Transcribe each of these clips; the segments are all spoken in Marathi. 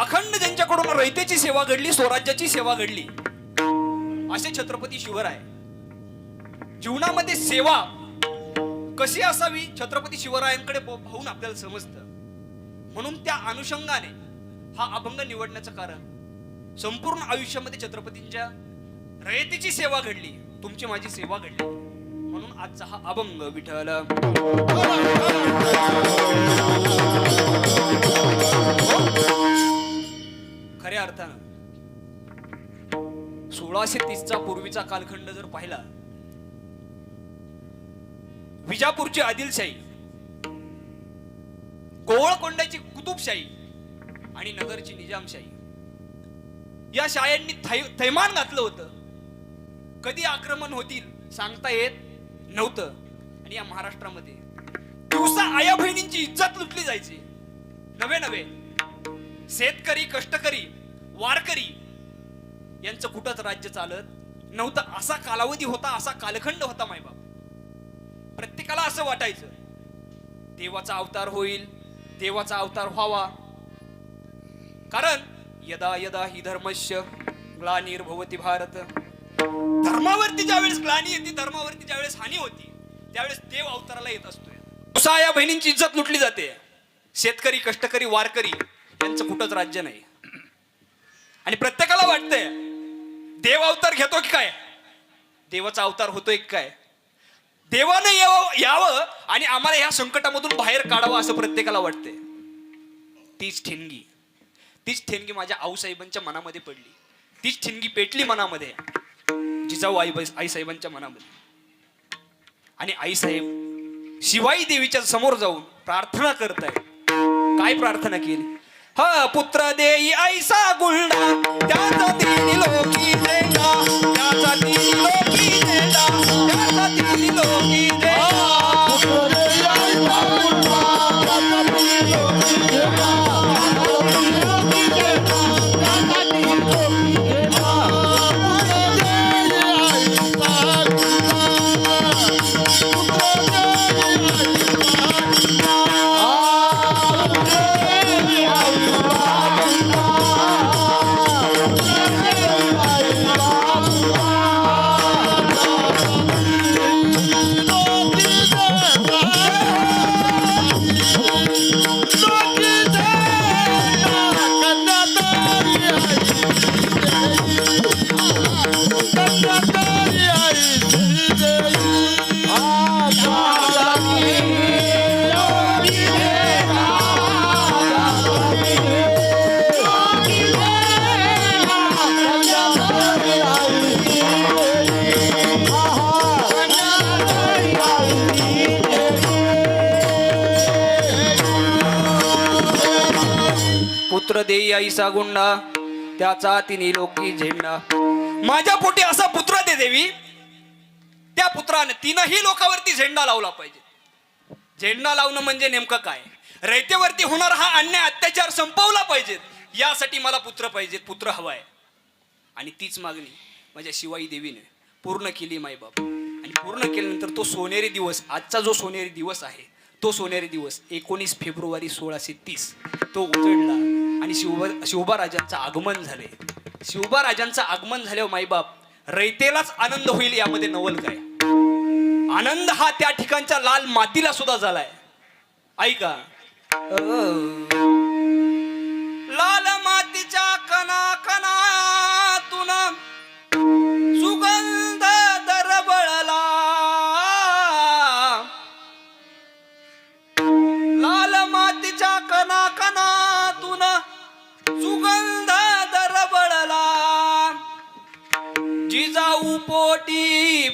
अखंड त्यांच्याकडून रयतेची सेवा घडली स्वराज्याची सेवा घडली. असे छत्रपती शिवराय जीवनामध्ये सेवा कशी असावी छत्रपती शिवरायांकडे पाहून आपल्याला समजतं. म्हणून त्या अनुषंगाने हा अभंग निवडण्याचं कारण. संपूर्ण आयुष्यामध्ये छत्रपतींच्या रयतेची सेवा घडली तुमची माझी सेवा घडली. म्हणून आजचा हा अभंग विठ्ठल. खऱ्या अर्थानं. सोळाशे तीसचा पूर्वीचा कालखंड जर पाहिला विजापूरची आदिलशाही गोवळकोंड्याची कुतुबशाही आणि नगरची निजामशाही या शाळांनी थै- थैमान घातलं होतं. कधी आक्रमण होतील सांगता येत नव्हतं. आणि या महाराष्ट्रामध्ये दिवसा आया बहिणींची इज्जत लुटली जायची. नवे नवे. शेतकरी कष्टकरी वारकरी यांचं कुठंच राज्य चालत नव्हतं. असा कालावधी होता असा कालखंड होता मायबाप. प्रत्येकाला असं वाटायचं देवाचा अवतार होईल देवाचा अवतार व्हावा. कारण यदा यदा ही धर्मश्य ग्लानिर्भवती भारत. धर्मावरती ज्यावेळेस ग्लानी येते धर्मावरती ज्यावेळेस हानी होती त्यावेळेस देव अवताराला येत असतोय. उसा या बहिणींची इज्जत लुटली जाते. शेतकरी कष्टकरी वारकरी यांचं कुठंच राज्य नाही. आणि प्रत्येकाला वाटतंय देव अवतार घेतो की काय? देवाचा अवतार होतोय की काय? देवानं यावं यावं आणि आम्हाला ह्या संकटामधून बाहेर काढावं असं प्रत्येकाला वाटतंय. तीच ठिणगी. तीच ठिणगी माझ्या आऊसाहेबांच्या मनामध्ये पडली. तीच ठिणगी पेटली मनामध्ये. जिजाऊ आई आईसाहेबांच्या मनामध्ये. आणि आईसाहेब शिवाई देवीच्या समोर जाऊन प्रार्थना करताय काय प्रार्थना केली? ह पुत्र देई ऐसा गुळणा त्याचा तिन्ही लोकी देता. त्याचा तिन्ही लोकी देता. त्याचा तिन्ही लोकी देता. देई आईसा गुंडा त्याचा तिने लोकी झेंडा. माझ्या पोटी असा पुत्र दे देवी. त्या पुत्राने तिनंही लोकांवरती झेंडा लावला पाहिजे. झेंडा लावणं म्हणजे नेमकं काय? रयतेवरती होणार हा अन्याय अत्याचार संपवला पाहिजे. यासाठी मला पुत्र पाहिजे पुत्र हवाय. आणि तीच मागणी माझ्या शिवाई देवीने पूर्ण केली मायबाप आणि पूर्ण केल्यानंतर तो सोनेरी दिवस आजचा जो सोनेरी दिवस आहे तो सोनेरी दिवस एकोणीस फेब्रुवारी सोळाशे तीस तो उजळला. आणि शिव शिवबा राजांचं आगमन झाले. शिवबा राजांचं आगमन झाल्यावर माईबाप रयतेलाच आनंद होईल यामध्ये नवल काय? आनंद हा त्या ठिकाणच्या लाल मातीला सुद्धा झालाय. ऐका. जिजाऊ पोटी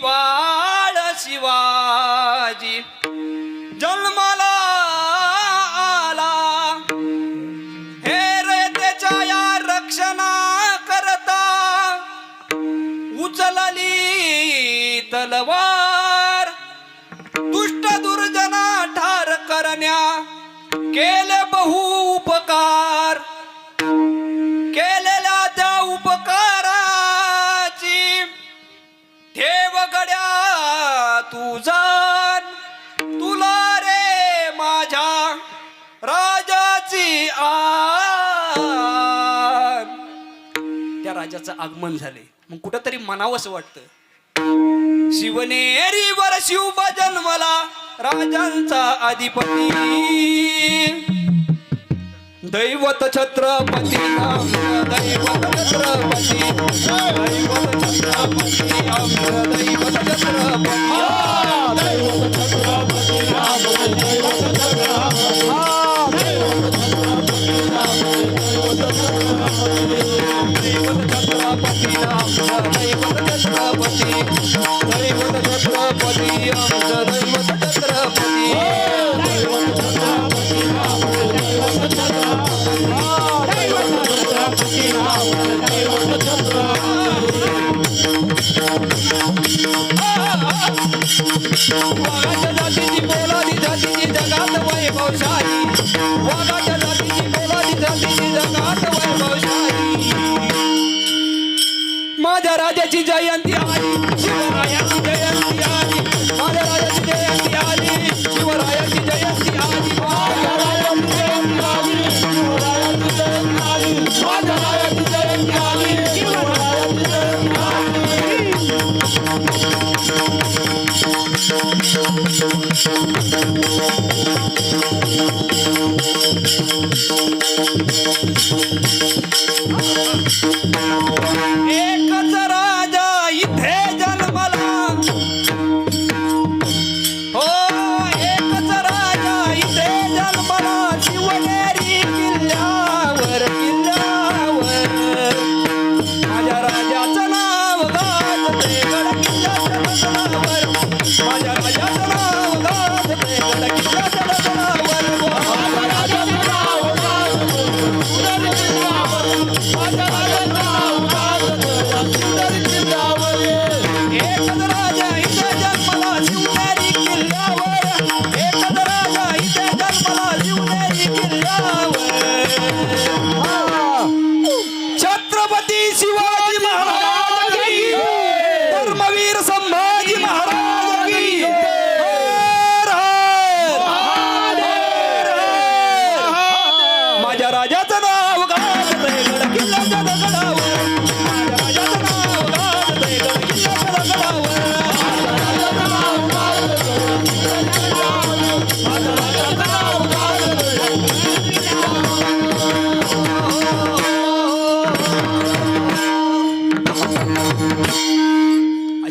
राजाचं आगमन झाले. मग कुठंतरी मनावंच वाटतं. शिवनेरीवर शिव जन्मला राजांचा अधिपती. दैवत छत्रपती दैवत छत्रपती दैवत छत्रपती आमचं दैवत छत्रपती दैवत छत्रपती जातीची पोलादी जातीची जगात वैभवशाही वाघाच्या जातीची पोलादी जातीची जगात माझ्या राजाची जयंती आली शिवरायाची जयंती आली माझ्या राजाची जयंती आली शिवरायाची जयंती आली माझ्या राजाची जयंती आली शिवरायाची जयंती आली माझ्या राजाची जयंती आली शिवरायाची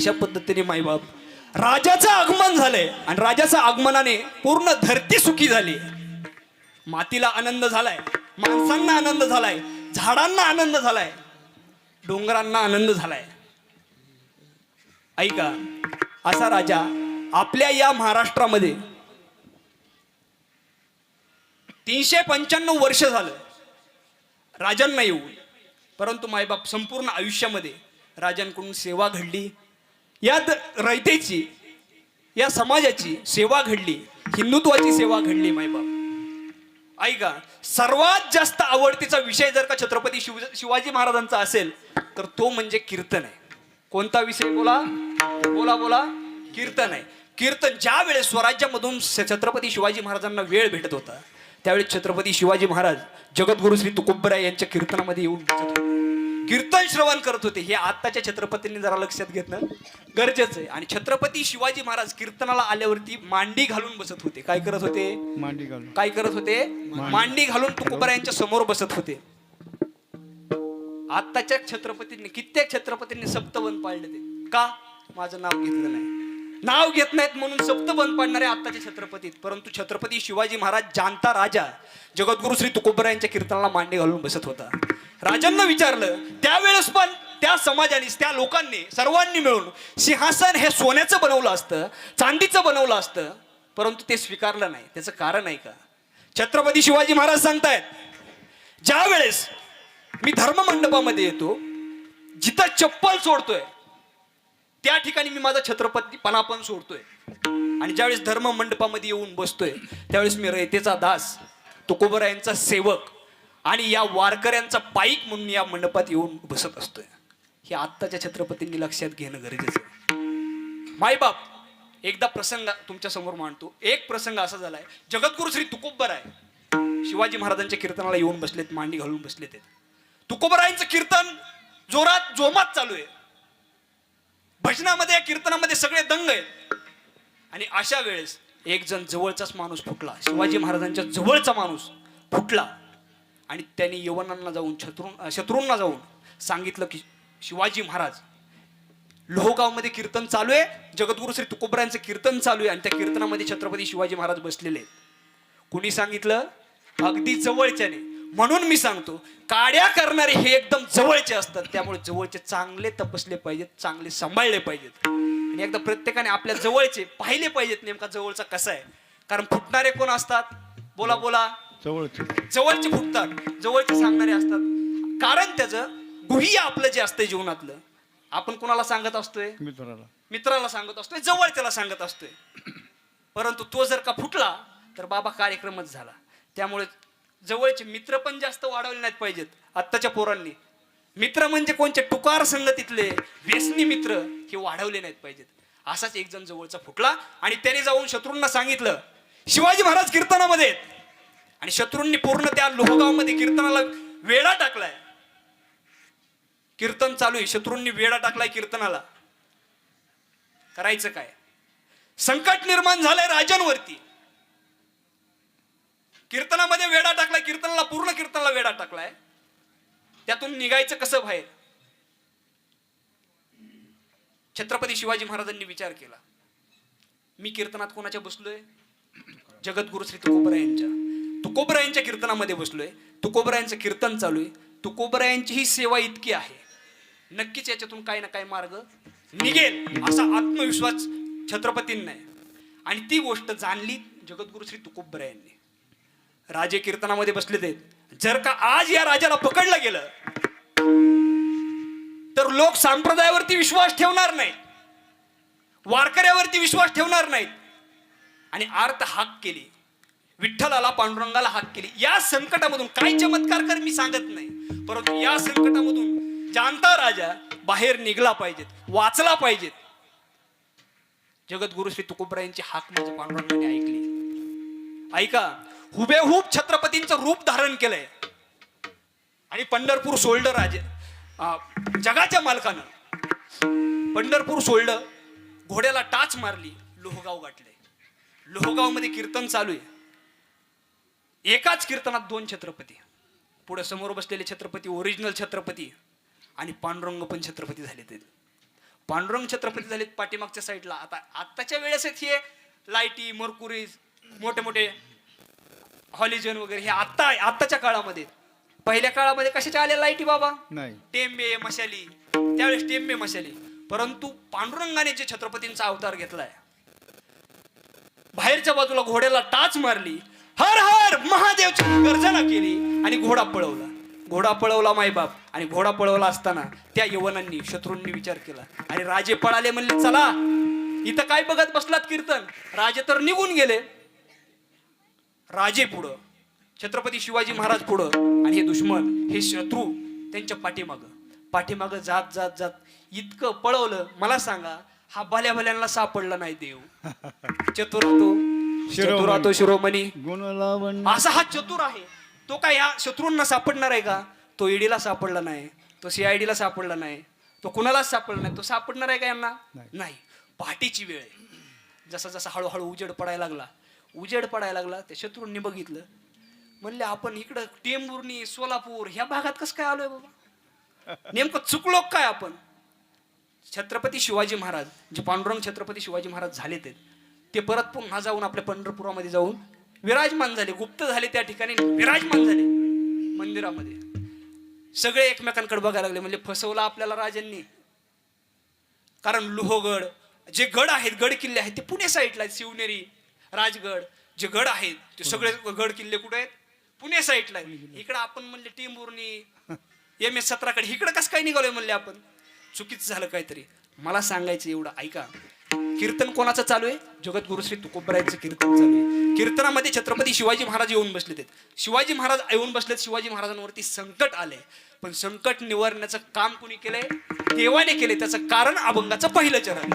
अशा पद्धतीने माईबाप राजाचं आगमन झालंय. आणि राजाच्या आगमनाने पूर्ण धरती सुखी झाली. मातीला आनंद झालाय माणसांना आनंद झालाय झाडांना आनंद झालाय डोंगरांना आनंद झालाय. ऐका असा राजा आपल्या या महाराष्ट्रामध्ये तीनशे पंच्याण्णव वर्ष झालं. राजांना येऊन परंतु मायबाप संपूर्ण आयुष्यामध्ये राजांकडून सेवा घडली या रयतेची या समाजाची सेवा घडली हिंदुत्वाची सेवा घडली मायबाप ऐका सर्वात जास्त आवडतीचा विषय जर का छत्रपती शिव शिवाजी महाराजांचा असेल तर तो म्हणजे कीर्तन आहे. कोणता विषय बोला? बोला बोला. कीर्तन आहे. कीर्तन ज्या वेळेस स्वराज्यामधून छत्रपती शिवाजी महाराजांना वेळ भेटत होता त्यावेळेस छत्रपती शिवाजी महाराज जगद्गुरु श्री तुकोबराय यांच्या कीर्तनामध्ये येऊन होते. कीर्तन श्रवण करत होते. हे आत्ताच्या छत्रपतींनी जरा लक्षात घेतलं. गरजेचं आहे. आणि छत्रपती शिवाजी महाराज कीर्तनाला आल्यावरती मांडी घालून बसत होते. काय करत होते? मांडी घालून. काय करत होते? मांडी. घालून तुकोबरायांच्या समोर बसत होते. आत्ताच्या छत्रपतींनी कित्येक छत्रपतींनी सप्तबंद पाळले ते. का? माझं नाव घेतलं नाही. नाव घेत नाहीत म्हणून सप्तबंद पाडणारे आत्ताचे छत्रपती आहेत. परंतु छत्रपती शिवाजी महाराज जाणता राजा जगद्गुरु श्री तुकोबरायांच्या कीर्तनाला मांडी घालून बसत होता. राजांना विचारलं त्यावेळेस पण त्या समाजाने त्या लोकांनी सर्वांनी मिळून सिंहासन हे सोन्याचं बनवलं असतं चांदीचं बनवलं असतं परंतु ते स्वीकारलं नाही. त्याचं कारण आहे का? छत्रपती शिवाजी महाराज सांगतायत ज्या वेळेस मी धर्म मंडपामध्ये येतो जिथं चप्पल सोडतोय त्या ठिकाणी मी माझा छत्रपतीपणा पण सोडतोय. आणि ज्यावेळेस धर्म मंडपामध्ये येऊन बसतोय त्यावेळेस मी रयतेचा दास तुकोबरायांचा सेवक आणि या वारकऱ्यांचा पाईक म्हणून या मंडपात येऊन बसत असतोय. हे आत्ताच्या छत्रपतींनी लक्षात घेणं गरजेचं आहे. मायबाप एकदा प्रसंग तुमच्यासमोर मांडतो. एक प्रसंग असा झालाय जगद्गुरु श्री तुकोबराय शिवाजी महाराजांच्या कीर्तनाला येऊन बसलेत मांडी घालून बसलेत तुकोबरायांचं कीर्तन जोरात जोमात चालू आहे. भजनामध्ये कीर्तनामध्ये सगळे दंग आहेत. आणि अशा वेळेस एक जण जवळचाच माणूस फुटला. शिवाजी महाराजांच्या जवळचा माणूस फुटला. आणि त्यांनी यवनांना जाऊन शत्रू शत्रूंना जाऊन सांगितलं की शिवाजी महाराज लोहगावमध्ये कीर्तन चालू आहे जगद्गुरु श्री तुकोबरायांचं कीर्तन चालू आहे आणि त्या कीर्तनामध्ये छत्रपती शिवाजी महाराज बसलेले आहेत. कुणी सांगितलं? अगदी जवळच्याने. म्हणून मी सांगतो काड्या करणारे हे एकदम जवळचे असतात त्यामुळे जवळचे चांगले तपसले पाहिजेत चांगले सांभाळले पाहिजेत. आणि एकदा प्रत्येकाने आपल्या जवळचे पाहिले पाहिजेत नेमका जवळचा कसा आहे. कारण फुटणारे कोण असतात? बोला बोला. जवळचे. जवळचे फुटतात जवळचे सांगणारे असतात. कारण त्याचं गुह्य आपलं जे असतंय जीवनातलं आपण कोणाला सांगत असतोय? मित्राला. मित्राला सांगत असतोय जवळच्याला सांगत असतोय. परंतु तो जर का फुटला तर बाबा कार्यक्रमच झाला. त्यामुळे जवळचे मित्र पण जास्त वाढवले नाहीत पाहिजेत आत्ताच्या पोरांनी. मित्र म्हणजे कोणचे? टुकार संगतीतले व्यसनी मित्र हे वाढवले नाहीत पाहिजेत. असाच एक जण जवळचा फुटला आणि त्याने जाऊन शत्रूंना सांगितलं शिवाजी महाराज कीर्तनामध्ये. आणि शत्रूंनी पूर्ण त्या लोहगावमध्ये कीर्तनाला वेळा टाकलाय. कीर्तन चालू आहे. शत्रूंनी वेळा टाकलाय कीर्तनाला. करायचं काय? संकट निर्माण झालंय राजांवरती. कीर्तनामध्ये वेडा टाकलाय कीर्तनाला पूर्ण कीर्तनाला वेडा टाकलाय. त्यातून निघायचं कसं बाहेर? छत्रपती शिवाजी महाराजांनी विचार केला. मी कीर्तनात कोणाच्या बसलोय? जगद्गुरु श्री तुकोबरायांच्या तुकोबरायांच्या कीर्तनामध्ये बसलोय. तुकोबरायांचं कीर्तन चालू आहे. तुकोबरायांची ही सेवा इतकी आहे. नक्कीच याच्यातून काही ना काही मार्ग निघेल असा आत्मविश्वास छत्रपतींना आहे. आणि ती गोष्ट जाणली जगद्गुरु श्री तुकोबरायांनी. राजे कीर्तनामध्ये बसले ते. जर का आज या राजाला पकडलं गेलं तर लोक संप्रदायावरती विश्वास ठेवणार नाहीत. वारकऱ्यावरती विश्वास ठेवणार नाहीत. आणि आर्त हाक केली. विठ्ठलाला पांडुरंगाला हाक केली. या संकटामधून काय चमत्कार कर मी सांगत नाही. परंतु या संकटामधून जाणता राजा बाहेर निघला पाहिजेत वाचला पाहिजेत. जगद्गुरु श्री तुकोबरायांची हाक म्हणजे पांडुरंगाने ऐकली. ऐका हुबेहूब छत्रपतींचं रूप धारण केलंय. आणि पंढरपूर सोल्ड राजे जगाच्या मालकानं. पंढरपूर सोल्ड घोड्याला टाच मारली लोहगाव गाठले लोहगावमध्ये कीर्तन चालू आहे. एकाच कीर्तनात दोन छत्रपती. पुढे समोर बसलेले छत्रपती ओरिजिनल छत्रपती आणि पांडुरंग पण छत्रपती झाले ते पांडुरंग छत्रपती झालेत पाठीमागच्या साईडला आता आत्ताच्या वेळेस हे लाईटी मरकुरी मोठे मोठे हॉलिजन वगैरे हे आत्ता आत्ताच्या काळामध्ये पहिल्या काळामध्ये कशाच्या आल्या लाईटी बाबा? नाही. टेंबे मशाली. त्यावेळेस टेंबे मशाली. परंतु पांडुरंगाने जे छत्रपतींचा अवतार घेतलाय बाहेरच्या बाजूला घोड्याला टाच मारली हर हर महादेवची गर्जना केली आणि घोडा पळवला. घोडा पळवला मायबाप आणि घोडा पळवला असताना त्या यवनांनी शत्रूंनी विचार केला. आणि राजे पळाले म्हणले चला इथं काय बघत बसलात कीर्तन? राजे तर निघून गेले. राजे पुढं छत्रपती शिवाजी महाराज पुढं आणि हे दुश्मन हे शत्रू त्यांच्या पाठीमाग. पाठीमाग जात जात जात इतकं पळवलं. मला सांगा हा भल्या भल्यांना सापडला नाही देव. चतुरातो शिरोमणी. असा हा चतुर आहे. तो काय या शत्रूंना सापडणार आहे का? तो ईडीला सापडला नाही. तो सीआयडीला सापडला नाही. तो कुणालाच सापडला नाही. तो सापडणार आहे का यांना? नाही. नाही. पहाटेची वेळ आहे. जसा जसा हळूहळू उजेड पडायला लागला. उजेड पडायला लागला. त्या शत्रूंनी बघितलं. म्हणले आपण इकडं टेंभुर्णी सोलापूर ह्या भागात कसं काय आलोय बाबा? नेमकं चुकलो काय आपण? छत्रपती शिवाजी महाराज जे पांडुरंग छत्रपती शिवाजी महाराज झाले ते. ते परत पुन्हा जाऊन आपल्या पंढरपुरामध्ये जाऊन विराजमान झाले गुप्त झाले त्या ठिकाणी विराजमान झाले मंदिरामध्ये. सगळे एकमेकांकडे बघायला लागले म्हणजे फसवला आपल्याला राजांनी. कारण लोहगड जे गड आहेत गड किल्ले आहेत ते पुणे साईडला आहेत शिवनेरी राजगड जे गड आहेत ते सगळे गड किल्ले कुठे आहेत? पुणे साईडला आहेत. इकडं आपण म्हणले टिंबुर्णी एम एस सतराकडे इकडं कसं काय निघालोय म्हणले आपण? चुकीचं झालं काहीतरी. मला सांगायचं एवढं ऐका. कीर्तन कोणाचं चालू आहे? जगद्गुरु श्री तुकोबरायांचं कीर्तन चालू आहे. कीर्तनामध्ये छत्रपती शिवाजी महाराज येऊन बसलेत. शिवाजी महाराज येऊन बसलेत शिवाजी महाराजांवरती संकट आले पण संकट निवारण्याचं काम कुणी केलंय? देवाने केले त्याचं कारण अभंगाचं पहिलं चरण.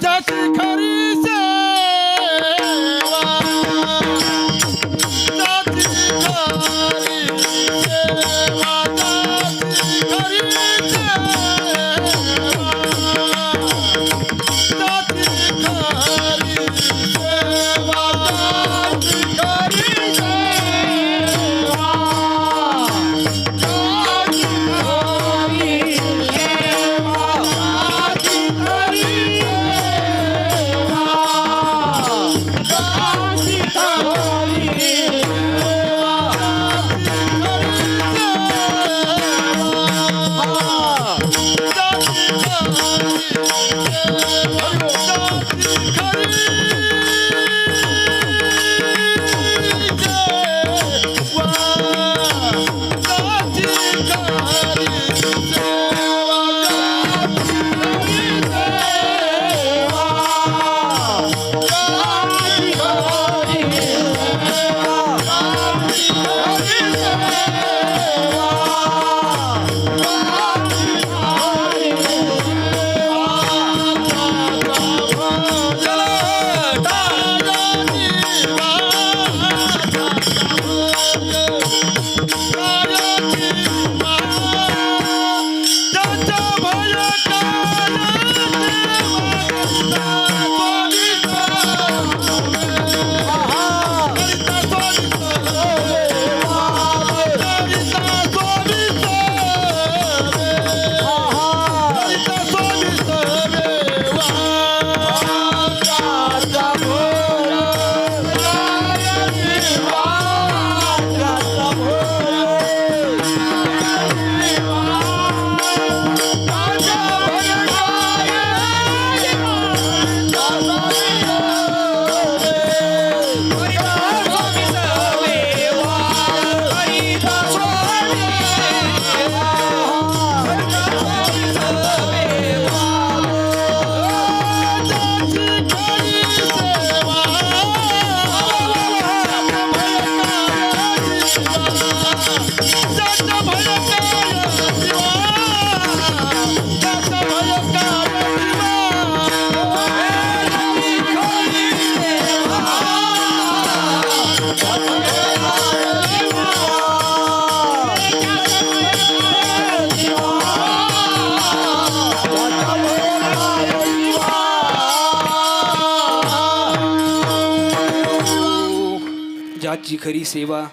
जी खरी सेवा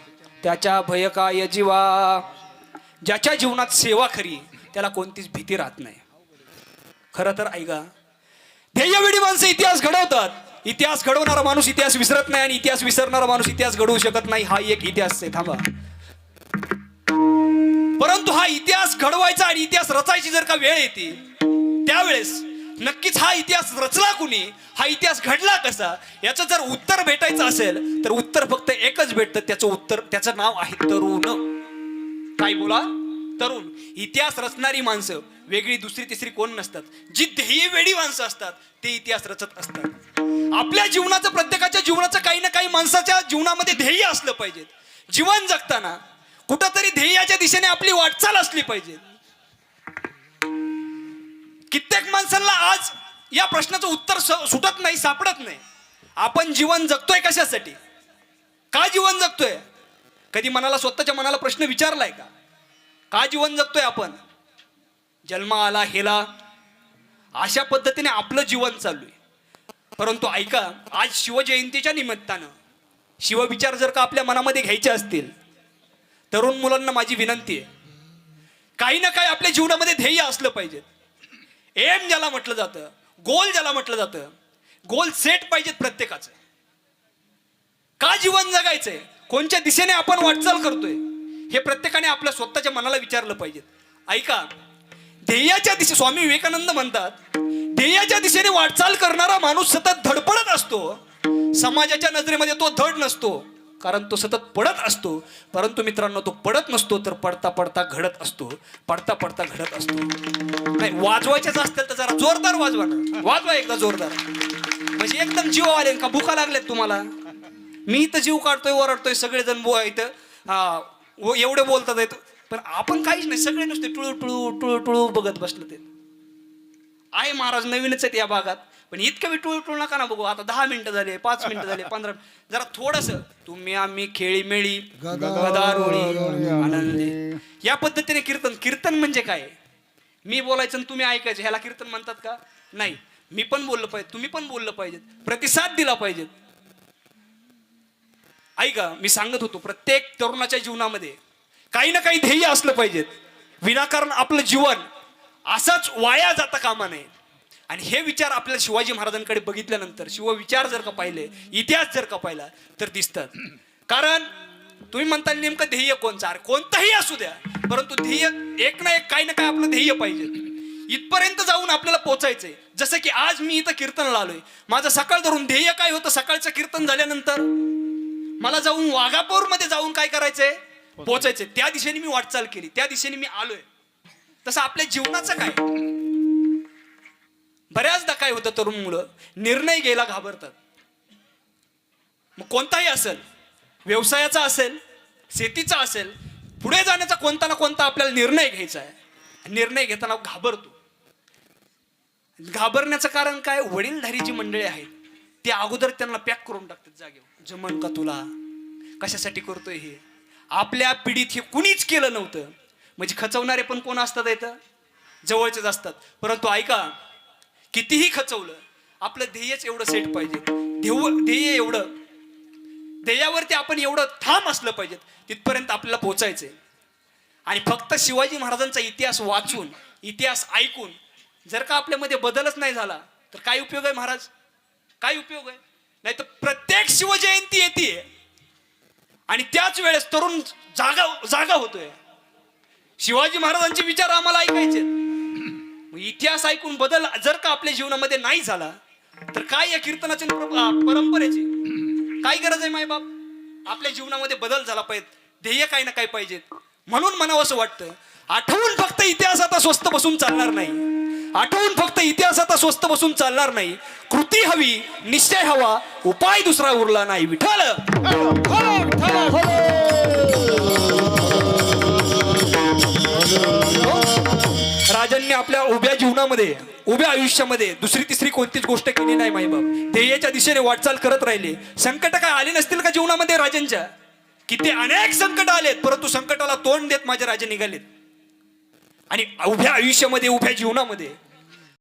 त्याच्या भय काय जीवा. ज्याच्या जीवनात सेवा खरी त्याला कोणतीच भीती राहत नाही. खरं तर ऐका ध्येयवेळी माणसं इतिहास घडवतात. इतिहास घडवणारा माणूस इतिहास विसरत नाही आणि इतिहास विसरणारा माणूस इतिहास घडवू शकत नाही. हा एक इतिहास आहे थांबा. परंतु हा इतिहास घडवायचा आणि इतिहास रचायची जर का वेळ येते त्यावेळेस नक्कीच हा इतिहास रचला कुणी? हा इतिहास घडला कसा? याचं जर उत्तर भेटायचं असेल तर उत्तर फक्त एकच भेटतं. त्याचं उत्तर त्याचं नाव आहे तरुण. काय बोला? तरुण. इतिहास रचणारी माणसं वेगळी दुसरी तिसरी कोण नसतात? जी ध्येय वेळी माणसं असतात. ते इतिहास रचत असतात. आपल्या जीवनाचं प्रत्येकाच्या जीवनाचं काही ना काही माणसाच्या जीवनामध्ये ध्येय असलं पाहिजे जीवन जगताना कुठंतरी ध्येयाच्या दिशेने आपली वाटचाल असली पाहिजे कित्येक माणसांना आज या प्रश्नाचं उत्तर सुटत नाही सापडत नाही. आपण जीवन जगतोय कशासाठी? का जीवन जगतोय? कधी मनाला स्वतःच्या मनाला प्रश्न विचारलाय का? का जीवन जगतोय आपण? जन्म आला हेला अशा पद्धतीने आपलं जीवन चालू आहे. परंतु ऐका आज शिवजयंतीच्या निमित्तानं शिवविचार जर का आपल्या मनामध्ये घ्यायचे असतील तरुण मुलांना माझी विनंती आहे काही ना काही आपल्या जीवनामध्ये ध्येय असलं पाहिजे. एम ज्याला म्हटलं जातं गोल ज्याला म्हटलं जातं गोल सेट पाहिजेत प्रत्येकाचं. का जीवन जगायचंय? कोणत्या दिशेने आपण वाटचाल करतोय? हे प्रत्येकाने आपल्या स्वतःच्या मनाला विचारलं पाहिजे ऐका ध्येयाच्या दिशे स्वामी विवेकानंद म्हणतात ध्येयाच्या दिशेने वाटचाल करणारा माणूस सतत धडपडत असतो. समाजाच्या नजरेमध्ये तो धड नसतो. कारण तो सतत पडत असतो. परंतु मित्रांनो तो पडत नसतो तर पडता पडता घडत असतो. पडता पडता घडत असतो. नाही वाजवायचेच असतील तर जरा जोरदार वाजवा ना. वाजवा एकदा जोरदार. म्हणजे एकदम जीव आले का भुका लागल्यात तुम्हाला? मी इथं जीव काढतोय ओरडतोय सगळेजण बो इथं एवढे बोलतात येतो पण आपण काहीच नाही सगळे नुसते टुळू टुळू टुळू टुळू बघत बसलं ते आहे महाराज नवीनच आहेत या भागात. पण इतकं बी टुळू टुळू नका ना बघू. आता दहा मिनिटं झाले पाच मिनिटं झाले पंधरा जरा थोडस तुम्ही आम्ही खेळी मेळी गदारोळी आनंदी. या पद्धतीने कीर्तन. कीर्तन म्हणजे काय? मी बोलायचं तुम्ही ऐकायचं. ह्याला कीर्तन म्हणतात का? नाही. मी पण बोललं पाहिजे. तुम्ही पण बोललं पाहिजे प्रतिसाद दिला पाहिजे ऐका मी सांगत होतो प्रत्येक तरुणाच्या जीवनामध्ये काही ना काही ध्येय असलं पाहिजेत. विनाकारण आपलं जीवन असंच वाया जाता कामा नये आणि हे विचार आपल्याला शिवाजी महाराजांकडे बघितल्यानंतर शिव विचार जर का पाहिले इतिहास जर का पाहिला तर दिसतात. कारण तुम्ही म्हणता नेमकं ध्येय कोणचं? अरे कोणतंही असू द्या परंतु ध्येय एक ना एक काही ना काही आपलं ध्येय पाहिजे. इथपर्यंत जाऊन आपल्याला पोचायचंय. जसं की आज मी इथं कीर्तनाला आलोय. माझं सकाळ धरून ध्येय काय होतं? सकाळचं कीर्तन झाल्यानंतर मला जाऊन वाघापूरमध्ये जाऊन काय करायचंय? पोचायचंय. त्या दिशेने मी वाटचाल केली. त्या दिशेने मी आलोय. तसं आपल्या जीवनाचं काय? बऱ्याचदा काय होतं तरुण मुलं? निर्णय घ्यायला घाबरतात. मग कोणताही असेल व्यवसायाचा असेल शेतीचा असेल पुढे जाण्याचा कोणता ना कोणता आपल्याला निर्णय घ्यायचा आहे. निर्णय घेताना घाबरतो. घाबरण्याचं कारण काय? वडीलधारी जी मंडळी आहेत ते अगोदर त्यांना पॅक करून टाकतात जागेवर. जमन का तुला? कशासाठी करतोय हे? आपल्या पिढीत हे कुणीच केलं नव्हतं. म्हणजे खचवणारे पण कोण असतात इथं? जवळचेच असतात. परंतु ऐका कितीही खचवलं आपलं ध्येयच एवढं सेट पाहिजे. ध्येय ध्येय एवढं. ध्येयावरती आपण एवढं ठाम असलं पाहिजे तिथपर्यंत आपल्याला पोचायचंय. आणि फक्त शिवाजी महाराजांचा इतिहास वाचून इतिहास ऐकून जर का आपल्यामध्ये बदलच नाही झाला तर काय उपयोग आहे महाराज? काय उपयोग आहे? नाही तर प्रत्येक शिवजयंती येते आणि त्याच वेळेस तरुण जागा जागा होतोय. शिवाजी महाराजांचे विचार आम्हाला ऐकायचे इतिहास ऐकून बदल जर का आपल्या जीवनामध्ये नाही झाला तर काय या कीर्तनाचे परंपरेचे? काय गरज आहे मायबाप? आपल्या जीवनामध्ये बदल झाला पाहिजे ध्येय काही ना काय पाहिजेत. म्हणून म्हणावं असं वाटतं आठवून फक्त इतिहास आता स्वस्त बसून चालणार नाही. आठवून फक्त इतिहास आता स्वस्त बसून चालणार नाही. कृती हवी निश्चय हवा उपाय दुसरा उरला नाही. विठ्ठल! राजांनी आपल्या उभ्या जीवनामध्ये उभ्या आयुष्यामध्ये दुसरी तिसरी कोणतीच गोष्ट केली नाही माईबाप ध्येयाच्या दिशेने वाटचाल करत राहिले. संकट काय आले नसतील का जीवनामध्ये राजांच्या? किती अनेक संकट आलेत परंतु संकटाला तोंड देत माझे राजे निघालेत. आणि उभ्या आयुष्यामध्ये उभ्या जीवनामध्ये